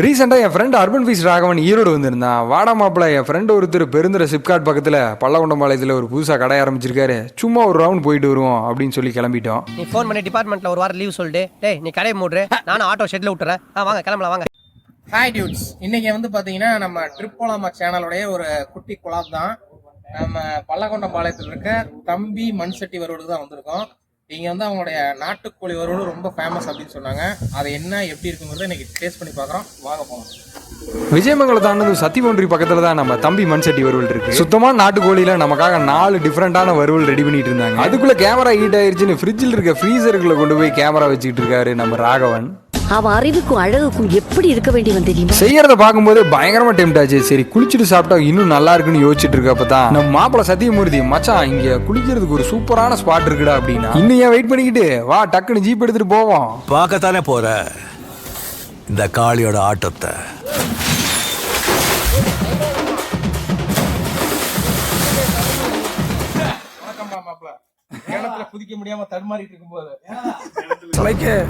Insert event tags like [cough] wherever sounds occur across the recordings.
ரீசெண்டாக என் ஃப்ரெண்ட் அர்பன் ஃபீஸ் ராகவன் ஈரோடு வந்திருந்தான். வாடா மாப்பிள்ள என் ஃப்ரெண்டு ஒருத்தர் பெருந்துற சிப்காட் பக்கத்தில் பல்லவண்டம்பாளையத்தில் ஒரு புதுசாக கடை ஆரம்பிச்சிருக்காரு. சும்மா ஒரு ரவுண்ட் போயிட்டு வருவோம் அப்படின்னு சொல்லி கிளம்பிட்டோம். நீ ஃபோன் பண்ணி டிபார்ட்மெண்ட்ல ஒரு வாரம் லீவ் சொல்லிட்டு டேய் நீ கடையை மூடுற நானும் ஆட்டோ ஷெட்ல விட்டுறேன். ஆ வாங்க கிளம்பலாம் வாங்க. ஹாய் டியூட்ஸ் இன்னைக்கு வந்து பாத்தீங்கன்னா நம்ம ட்ரிப் போலாமா சேனலுடைய ஒரு குட்டி குலாப் தான். நம்ம பல்லகொண்டம் பாளையத்தில் இருக்க தம்பி மண்சட்டி வறுவலுக்கு தான் வந்திருக்கோம். இங்க வந்து அவங்களுடைய நாட்டுக்கோழி வறுவலும் ரொம்ப ஃபேமஸ் அப்படின்னு சொன்னாங்க. அது என்ன எப்படி இருக்குங்கிறத இன்னைக்கு டேஸ்ட் பண்ணி பார்க்குறோம். வாங்க போகலாம் விஜயமங்கலம் தாண்டது பக்கத்தில் தான் நம்ம தம்பி மண்சட்டி வறுவல் இருக்கு. சுத்தமாக நாட்டுக்கோழியில் நமக்காக நாலு டிஃப்ரெண்டான வறுவல் ரெடி பண்ணிட்டு இருந்தாங்க. அதுக்குள்ள கேமரா ஹீட் ஆயிருச்சுன்னு ஃப்ரிட்ஜில் இருக்க ஃப்ரீசருக்குள்ள கொண்டு போய் கேமரா வச்சுக்கிட்டு இருக்காரு நம்ம ராகவன். அவன் அறிவுக்கும் அழகுக்கும் எப்படி இருக்க வேண்டியவன் தெரியுமா செய்யறத பார்க்கும்போது பயங்கரமா டெம்ட் ஆச்சு. சரி குளிச்சுட்டு சாப்பிட்டா இன்னும் நல்லா இருக்குன்னு யோசிச்சுட்டு இருக்கப்ப தான் நம்ம மாப்பிள சத்தியமூர்த்தி மச்சான் இங்க குளிக்கிறதுக்கு ஒரு சூப்பரான ஸ்பாட் இருக்குடா அப்படின்னா. இன்னும் ஏன் வெயிட் பண்ணிக்கிட்டு? வா டக்குன்னு ஜீப் எடுத்துட்டு போவோம். பார்க்கத்தானே போற? இந்த காளியோட ஆட்டத்தை. கிணத்துல குதிக்க முடியாம தடுமாறிட்டு இருக்கும்போது. தலைக்கு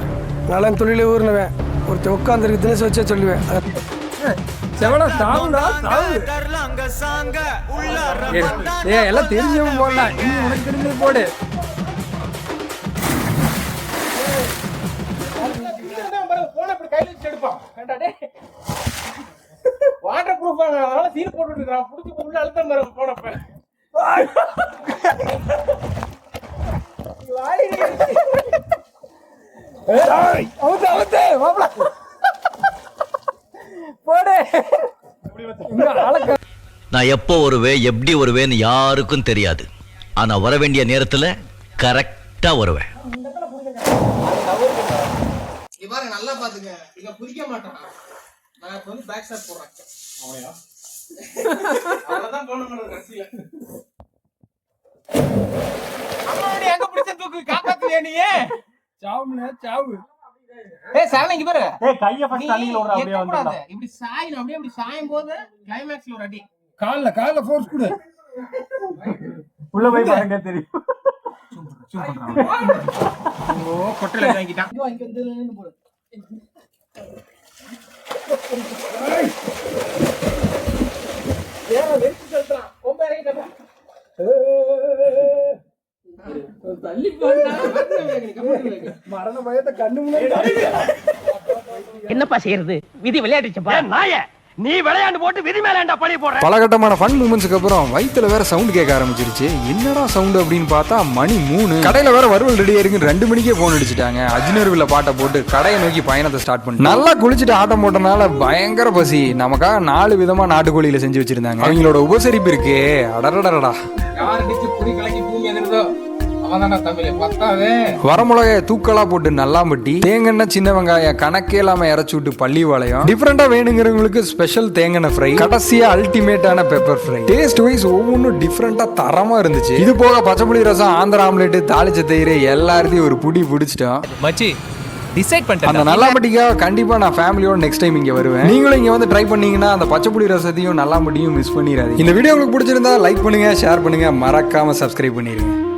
நலன் தொழில ஊர்னவன். ஒருத்தன் உட்காந்துருக்கு தினசு வச்சே சொல்லுவேன். செவனா சாவுடா சாவு. ஏ எல்லாம் தெரிஞ்சவன் போடலாம். இன்னும் உனக்கு தெரிஞ்சது போடு. வாட்டர் ப்ரூஃப் அதனால சீல் போட்டுட்டு இருக்கான். புடிச்சு உள்ள அழுத்தம் போனப்ப. [laughs] அவுத்து அவுத்து மாப்பிள. போடு. இங்க ஆளக்க நான் எப்போ வருவேன் எப்படி வருவேன்னு யாருக்கும் தெரியாது. ஆனா வர வேண்டிய நேரத்துல கரெக்டா வருவேன். இங்க பாருங்க நல்லா பாத்துங்க இங்க குதிக்க மாட்டான். நான் இப்ப வந்து பேக் ஷாட் போடுறேன். அவனையா? அவ்வளவுதான் போகணும் கடைசியில. அம்மாடி எங்க பிடிச்ச தூக்கு? காப்பாத்துறியா நீ சாவுல சாவு. ஏய் சரவணன் இங்க பாரு. ஏய் கைய எட்டக்கூடாது. இப்படி சாயணும் அப்படியே இப்படி சாயும் போது கிளைமேக்ஸ்ல ஒரு அடி. கால்ல கால்ல ஃபோர்ஸ் கொடு. உள்ள போய் பாருங்க தெரியும். ஓ வாங்கிட்டான். இங்க வந்து நின்னு போடு ஏன் வெறுப்பு செலுத்துறான் ரொம்ப இறங்கிட்டப்பா தள்ளி போடா மரண பயத்தை கண்ணு முன்னாடி என்னப்பா செய்யறது? விதி விளையாடுச்சப்பா நாய நீ விளையாண்டு போட்டு விதி மேலேண்டா பழி போடுற? பலகட்டமான ஃபன் மூமெண்ட்ஸ்க்கு அப்புறம் வயித்துல வேற சவுண்ட் கேட்க ஆரம்பிச்சிருச்சு. என்னடா சவுண்ட் அப்படின்னு பார்த்தா மணி மூணு. கடையில வேற வறுவல் ரெடியா இருக்கு ரெண்டு மணிக்கே போன் அடிச்சிட்டாங்க. அஜினர்வில்ல பாட்டை போட்டு கடையை நோக்கி பயணத்தை ஸ்டார்ட் பண்ணி நல்லா குளிச்சுட்டு ஆட்டம் போட்டனால பயங்கர பசி. நமக்காக நாலு விதமா நாட்டுக்கோழியில செஞ்சு வச்சிருந்தாங்க. அவங்களோட உபசரிப்பு இருக்கே. அடடடடா யார் அடிச்சு புடி கலக்கி பூமி எதிர்தோ வரமிளகாய தூக்கலா போட்டு நல்லாம்பட்டி தேங்கெண்ணெய் சின்ன வெங்காயம் கணக்கே இல்லாம இறச்சி விட்டு பள்ளி வாழையும் டிஃப்ரெண்டா வேணுங்கிறவங்களுக்கு ஸ்பெஷல் தேங்கெண்ணெய் ஃப்ரை கடைசியா அல்டிமேட்டான பெப்பர் ஃப்ரை டேஸ்ட் வைஸ் ஒவ்வொன்றும் டிஃப்ரெண்டா தரமா இருந்துச்சு. இது போக பச்சைப்புளி ரசம் ஆந்திரா ஆம்லெட் தாளிச்ச தயிர் எல்லாத்தையும் ஒரு புடி பிடிச்சிட்டோம். மச்சி டிசைட் அந்த பண்ணிட்டேன் நல்லாம்பட்டிக்காக கண்டிப்பா நான் ஃபேமிலியோட நெக்ஸ்ட் டைம் இங்க வருவேன். நீங்களும் இங்க வந்து ட்ரை பண்ணீங்கன்னா அந்த பச்சைப்புளி ரசத்தையும் நல்லாம்பட்டியும் மிஸ் பண்ணிடாதீங்க. இந்த வீடியோ உங்களுக்கு பிடிச்சிருந்தா லைக் பண்ணுங்க ஷேர் பண்ணுங்க மறக்காம சப்ஸ்கிரைப் பண்ணிருங்க